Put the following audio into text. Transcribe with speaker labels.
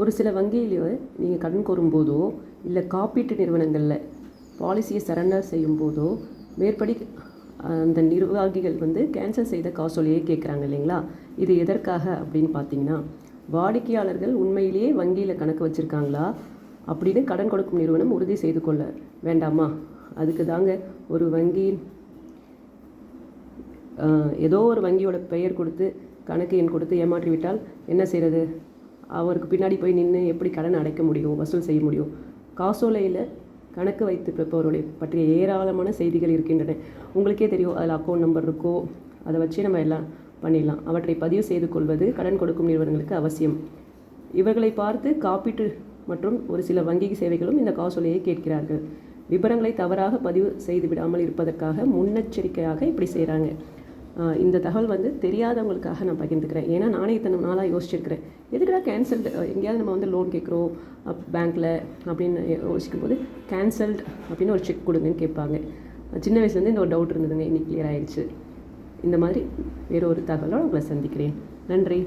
Speaker 1: ஒரு சில வங்கியில் நீங்கள் கடன் கோரும்போதோ இல்லை காப்பீட்டு நிறுவனங்களில் பாலிசியை சரண்டர் செய்யும்போதோ மேற்படி அந்த நிர்வாகிகள் வந்து கேன்சல் செய்த காசோலையை கேட்குறாங்க இல்லைங்களா? இது எதற்காக அப்படின்னு பார்த்தீங்கன்னா வாடிக்கையாளர்கள் உண்மையிலேயே வங்கியில் கணக்கு வச்சுருக்காங்களா? அப்படின்னு கடன் கொடுக்கும் நிறுவனம் உறுதி செய்து கொள்ள வேண்டாமா? அதுக்கு தாங்க ஒரு வங்கியின் ஏதோ ஒரு வங்கியோட பெயர் கொடுத்து கணக்கு எண் கொடுத்து ஏமாற்றிவிட்டால் என்ன செய்கிறது அவருக்கு பின்னாடி போய் நின்று எப்படி கடன் அடைக்க முடியும் வசூல் செய்ய முடியும்? காசோலையில் கணக்கு வைத்திருப்பவருடைய பற்றிய ஏராளமான செய்திகள் இருக்கின்றன. உங்களுக்கே தெரியும் அதில் அக்கௌண்ட் நம்பர் இருக்கோ அதை வச்சே நம்ம எல்லாம் பண்ணிடலாம். அவற்றை பதிவு செய்து கொள்வது கடன் கொடுக்கும் நிறுவனங்களுக்கு அவசியம். இவர்களை பார்த்து காப்பீட்டு மற்றும் ஒரு சில வங்கி சேவைகளும் இந்த காசோலையை கேட்கிறார்கள். விவரங்களை தவறாக பதிவு செய்து விடாமல் இருப்பதற்காக முன்னெச்சரிக்கையாக இப்படி செய்கிறாங்க இந்த தகவல் வந்து தெரியாதவங்களுக்காக நான் பகிர்ந்துக்கிறேன். ஏன்னா நானே இத்தனை நாளாக யோசிச்சிருக்கிறேன். எதுக்குடா கேன்சல்டு எங்கேயாவது நம்ம வந்து லோன் கேட்குறோம் பேங்க்கில் அப்படின்னு யோசிக்கும் போது கேன்சல்ட் அப்படின்னு ஒரு செக் கொடுங்கன்னு கேட்பாங்க. சின்ன வயசுலேருந்து இந்த ஒரு டவுட் இருந்ததுங்க. இன்னைக்கு கிளியர் ஆயிடுச்சு. இந்த மாதிரி வேறு ஒரு தகவலோடு உங்களை சந்திக்கிறேன். நன்றி.